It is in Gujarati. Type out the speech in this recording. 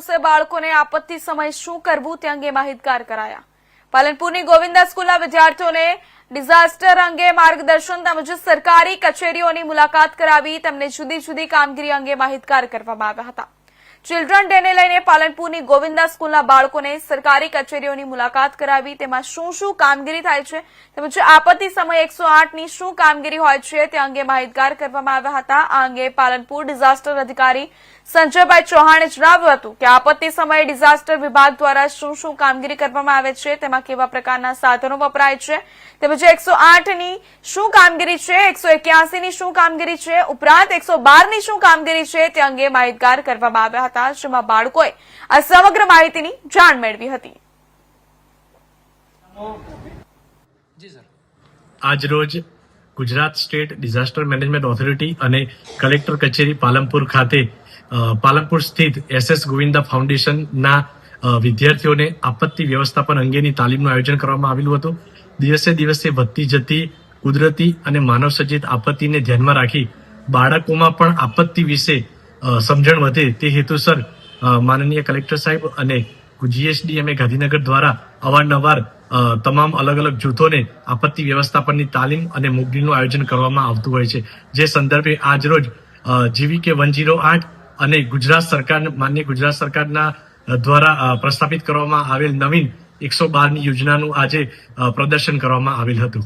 દિવસે બાળકોને આપત્તિ સમયે શું કરવું તે અંગે માહિતગાર કરાયા. પાલનપુરની ગોવિંદા સ્કૂલના વિદ્યાર્થીઓને ડિઝાસ્ટર અંગે માર્ગદર્શન તેમજ સરકારી કચેરીઓની મુલાકાત કરાવી તેમને જુદી જુદી કામગીરી અંગે માહિતગાર કરવામાં આવ્યા હતા. ચિલ્ડ્રન ડેને લઈને પાલનપુરની ગોવિંદા સ્કૂલના બાળકોને સરકારી કચેરીઓની મુલાકાત કરાવી. તેમાં શું શું કામગીરી થાય છે? તેમજ આપત્તિ સમયે એકસો આઠની શું કામગીરી હોય છે? તે અંગે માહિતગાર કરવામાં આવ્યા હતા. આ અંગે પાલનપુર ડિઝાસ્ટર અધિકારી સંજયભાઈ ચૌહાણે જણાવ્યું હતું કે આપત્તિ સમયે ડિઝાસ્ટર વિભાગ દ્વારા શું શું કામગીરી કરવામાં આવે છે? તેમાં કેવા પ્રકારના સાધનો વપરાય છે? તેમજ એકસો આઠની શું કામગીરી છે? એકસો એક્યાસીની શું કામગીરી છે? ઉપરાંત એકસો બારની શું કામગીરી છે? તે અંગે માહિતગાર કરવામાં આવ્યા હતા. જેમાં બાળકોએ આ સમગ્ર માહિતીની જાણ મેળવી હતી. આજરોજ Gujarat state disaster management authority અને કલેક્ટર કચેરી પાલનપુર ખાતે પાલનપુર સ્થિત એસએસ ગોવિંદા ફાઉન્ડેશનના વિદ્યાર્થીઓને આપત્તિ વ્યવસ્થાપન અંગેની તાલીમનું આયોજન કરવામાં આવેલું હતું. દિવસે દિવસે વધતી જતી કુદરતી અને માનવ સર્જિત આપત્તિને ધ્યાનમાં રાખી બાળકોમાં પણ આપત્તિ વિશે સમજણ વધે તે હેતુસર માનનીય કલેક્ટર સાહેબ અને જીએસડીએમએ ગાંધીનગર દ્વારા અવારનવાર તમામ અલગ અલગ જૂથોને આપત્તિ વ્યવસ્થાપનની તાલીમ અને મોકડીનું આયોજન કરવામાં આવતું હોય છે. જે સંદર્ભે આજરોજ જીવીકે વન જીરો આઠ અને ગુજરાત સરકાર માન્ય ગુજરાત સરકારના દ્વારા પ્રસ્થાપિત કરવામાં આવેલ નવીન એકસો બારની યોજનાનું આજે પ્રદર્શન કરવામાં આવેલ હતું.